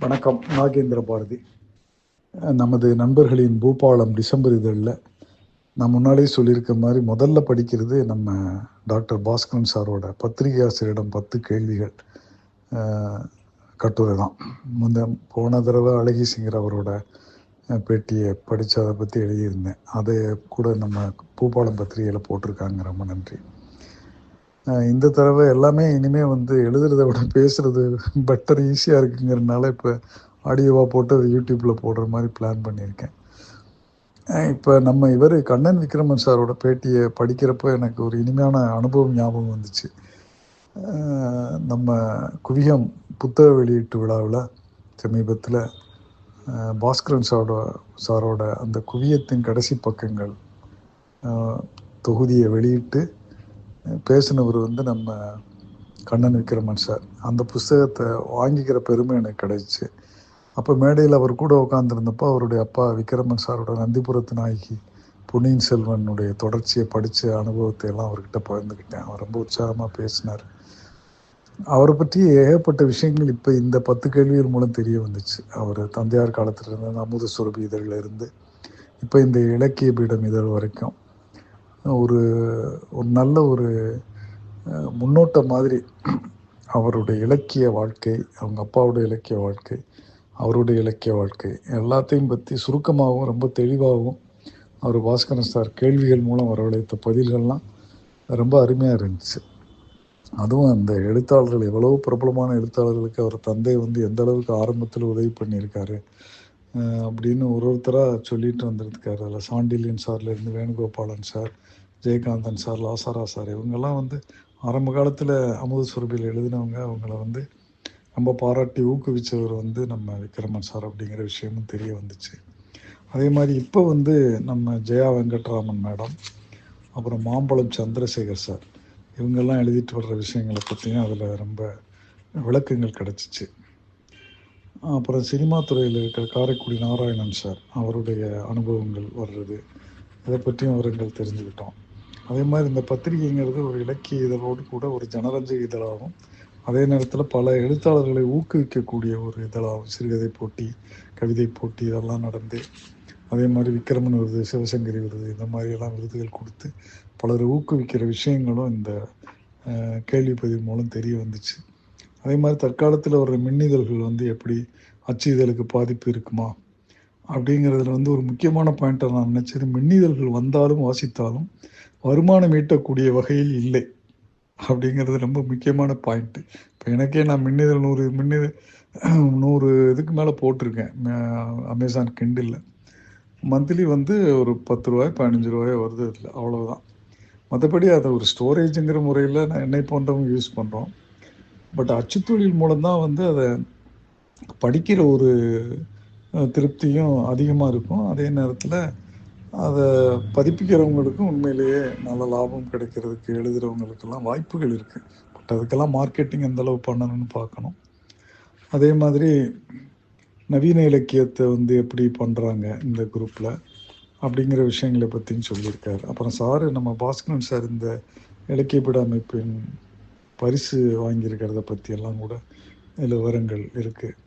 வணக்கம். நாகேந்திர பாரதி. நமது நண்பர்களின் பூபாலம் டிசம்பர் இதழில் நான் முன்னாடியே சொல்லியிருக்க மாதிரி முதல்ல படிக்கிறது நம்ம டாக்டர் பாஸ்கரன் சாரோட பத்திரிகை ஆசிரியரிடம் பத்து கேள்விகள் கட்டுரை தான். முந்த போன தடவை அழகி சிங்கர் அவரோட பேட்டியை படித்து அதை பற்றி எழுதியிருந்தேன். அதை கூட நம்ம பூபாலம் பத்திரிகையில் போட்டிருக்காங்க. ரொம்ப நன்றி. இந்த தடவை எல்லாமே இனிமேல் வந்து எழுதுறத விட பேசுறது பெட்டர் ஈஸியாக இருக்குங்கிறதுனால இப்போ ஆடியோவாக போட்டு அது யூடியூப்பில் போடுற மாதிரி பிளான் பண்ணியிருக்கேன். இப்போ நம்ம இவர் கண்ணன் விக்ரமன் சாரோட பேட்டியை படிக்கிறப்போ எனக்கு ஒரு இனிமையான அனுபவம் ஞாபகம் வந்துச்சு. நம்ம குவியம் புத்தக வெளியீட்டு விழாவில் சமீபத்தில் பாஸ்கரன் சாரோட சாரோட அந்த குவியத்தின் கடைசி பக்கங்கள் தொகுதியை வெளியிட்டு பேசினவர் வந்து நம்ம கண்ணன் விக்ரமன் சார். அந்த புஸ்தகத்தை வாங்கிக்கிற பெருமை எனக்கு கிடைச்சி. அப்போ மேடையில் அவர் கூட உட்காந்துருந்தப்போ அவருடைய அப்பா விக்ரமன் சாரோட நந்திபுரத்து நாயகி பொன்னியின் செல்வனுடைய தொடர்ச்சியை படித்த அனுபவத்தை எல்லாம் அவர்கிட்ட பகிர்ந்துக்கிட்டேன். அவர் ரொம்ப உற்சாகமாக பேசினார். அவரை பற்றி ஏகப்பட்ட விஷயங்கள் இப்போ இந்த பத்து கேள்விகள் மூலம் தெரிய வந்துச்சு. அவர் தந்தையார் காலத்திலிருந்து அமுத சுரபி இதழில் இருந்து இப்போ இந்த இலக்கிய பீடம் இதழ் வரைக்கும். ஒரு ஒரு நல்ல ஒரு முன்னோட்டம் மாதிரி. அவருடைய இலக்கிய வாழ்க்கை அவங்க அப்பாவோட இலக்கிய வாழ்க்கை அவருடைய இலக்கிய வாழ்க்கை எல்லாத்தையும் பற்றி சுருக்கமாகவும் ரொம்ப தெளிவாகவும் அவர் பாஸ்கரன் சார் கேள்விகள் மூலம் வரவழைத்த பதில்கள்லாம் ரொம்ப அருமையாக இருந்துச்சு. அதுவும் அந்த எழுத்தாளர்கள் எவ்வளவு பிரபலமான எழுத்தாளர்களுக்கு அவர் தந்தை வந்து எந்த அளவுக்கு ஆரம்பத்தில் உதவி பண்ணியிருக்காரு அப்படின்னு ஒரு ஒருத்தராக சொல்லிட்டு வந்திருக்காரு. அதில் Sandilyan சார்லேருந்து Venugopalan sir Jayakanthan sir Lasara sir இவங்கெல்லாம் வந்து ஆரம்ப காலத்தில் அமுத சுரபியில் எழுதினவங்க. அவங்கள வந்து ரொம்ப பாராட்டி ஊக்குவிச்சவர் வந்து நம்ம விக்ரமன் சார் அப்படிங்கிற விஷயமும் தெரிய வந்துச்சு. அதே மாதிரி இப்போ வந்து நம்ம ஜெயா வெங்கட்ராமன் மேடம் அப்புறம் மாம்பழம் சந்திரசேகர் சார் இவங்கெல்லாம் எழுதிட்டு வர்ற விஷயங்களை பற்றியும் அதில் ரொம்ப விளக்கங்கள் கிடச்சிச்சு. அப்புறம் சினிமா துறையில் இருக்கிற காரைக்குடி நாராயணன் சார் அவருடைய அனுபவங்கள் வர்றது இதை பற்றியும் விவரங்கள் தெரிஞ்சுக்கிட்டோம். அதே மாதிரி இந்த பத்திரிகைங்கிறது ஒரு இலக்கிய இதழோடு கூட ஒரு ஜனரஞ்சக இதழாகும். அதே நேரத்தில் பல எழுத்தாளர்களை ஊக்குவிக்கக்கூடிய ஒரு இதழாகும். சிறுகதை போட்டி கவிதை போட்டி இதெல்லாம் நடந்து அதே மாதிரி விக்ரமன் விருது சிவசங்கரி விருது இந்த மாதிரியெல்லாம் விருதுகள் கொடுத்து பலரை ஊக்குவிக்கிற விஷயங்களும் இந்த கேள்விப்பதிவு மூலம் தெரிய வந்துச்சு. அதே மாதிரி தற்காலத்தில் வர்ற மின்னிதழ்கள் வந்து எப்படி அச்சு இதழுக்கு பாதிப்பு இருக்குமா? அப்படிங்கிறதுல வந்து ஒரு முக்கியமான பாயிண்ட்டை நான் நினச்சது. மின்னிதழ்கள் வந்தாலும் வாசித்தாலும் வருமானம் ஈட்டக்கூடிய வகையில் இல்லை. அப்படிங்கிறது ரொம்ப முக்கியமான பாயிண்ட்டு இப்போ எனக்கே நான் மின்னிதழ் நூறு மின்னிதழ் நூறு இதுக்கு மேலே போட்டிருக்கேன். அமேசான் கிண்டில் மந்த்லி வந்து ஒரு பத்து ரூபாய் பதினஞ்சு ரூபாய் வருது அதில். அவ்வளோதான் மற்றபடி அதை ஒரு ஸ்டோரேஜுங்கிற முறையில் நான் என்னை போன்றவங்க யூஸ் பண்ணுறோம் பட் அச்சுத்தொழில் மூலம்தான் வந்து அதை படிக்கிற ஒரு திருப்தியும் அதிகமாக இருக்கும். அதே நேரத்தில் அதை பதிப்பிக்கிறவங்களுக்கும் உண்மையிலேயே நல்ல லாபம் கிடைக்கிறதுக்கு எழுதுகிறவங்களுக்கெல்லாம் வாய்ப்புகள் இருக்குது பட் அதுக்கெல்லாம் மார்க்கெட்டிங் எந்தளவு பண்ணணும்னு பார்க்கணும். அதே மாதிரி நவீன இலக்கியத்தை வந்து எப்படி பண்ணுறாங்க இந்த குரூப்பில் அப்படிங்கிற விஷயங்களை பற்றியும் சொல்லியிருக்காரு. அப்புறம் சார் நம்ம பாஸ்கரன் சார் இந்த இலக்கியப்பட அமைப்பின் பரிசு வாங்கியிருக்கிறத பற்றியெல்லாம் கூட இதில் விவரங்கள் இருக்குது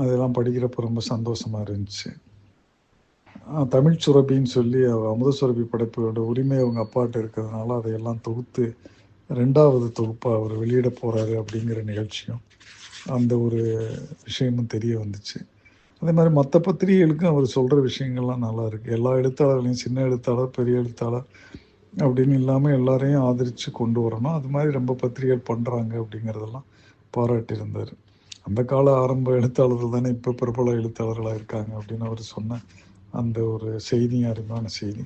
அதெல்லாம் படிக்கிறப்ப ரொம்ப சந்தோஷமாக இருந்துச்சு. தமிழ் சுரபின்னு சொல்லி அமுத சுரபி படைப்போட உரிமை அவங்க அப்பாட்ட இருக்கிறதுனால அதையெல்லாம் தொகுத்து ரெண்டாவது தொகுப்பாக அவர் வெளியிட போகிறாரு அப்படிங்கிற நிகழ்ச்சியும் அந்த ஒரு விஷயமும் தெரிய வந்துச்சு. அதே மாதிரி மற்ற பத்திரிகைகளுக்கும் அவர் சொல்கிற விஷயங்கள்லாம் நல்லா இருக்குது எல்லா எழுத்தாளர்களையும் சின்ன எழுத்தாளர் பெரிய எழுத்தாளர் அப்படின்னு இல்லாமல் எல்லாரையும் ஆதரித்து கொண்டு வரணும். அது மாதிரி ரொம்ப பத்திரிகைகள் பண்ணுறாங்க அப்படிங்கிறதெல்லாம் பாராட்டியிருந்தார். அந்த கால ஆரம்ப எழுத்தாளர்கள் தானே இப்போ பிரபல எழுத்தாளர்களாக இருக்காங்க அப்படின்னு அவர் சொன்ன அந்த ஒரு செய்தி அருமையான செய்தி.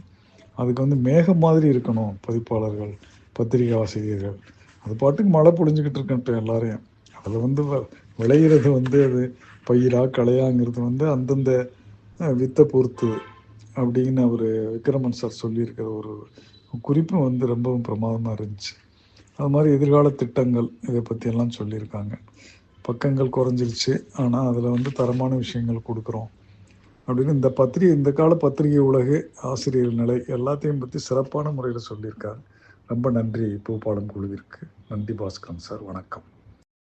அதுக்கு வந்து மேகம் மாதிரி இருக்கணும் பதிப்பாளர்கள் பத்திரிகை ஆசிரியர்கள். அது பாட்டுக்கு மழை பொழிஞ்சுக்கிட்டு இருக்கட்டும் எல்லாரையும். அதில் வந்து வ- விளையிறது வந்து அது பயிரா களையாங்கிறது வந்து அந்தந்த வித்தை பொறுத்து அப்படின்னு அவர் விக்ரமன் சார் சொல்லியிருக்கிற ஒரு குறிப்பும் வந்து ரொம்பவும் பிரமாதமாக இருந்துச்சு. அது மாதிரி எதிர்கால திட்டங்கள் இதை பற்றியெல்லாம் சொல்லியிருக்காங்க. பக்கங்கள் குறைஞ்சிருச்சு. ஆனால் அதில் வந்து தரமான விஷயங்கள் கொடுக்குறோம். அப்படின்னு இந்த பத்திரிகை இந்த கால பத்திரிகை உலகு ஆசிரியர் நிலை எல்லாத்தையும் பற்றி சிறப்பான முறையில் சொல்லியிருக்காரு. ரொம்ப நன்றி. பூப்பாடம் குழுவிற்கு. நன்றி பாஸ்கரன் சார். வணக்கம்.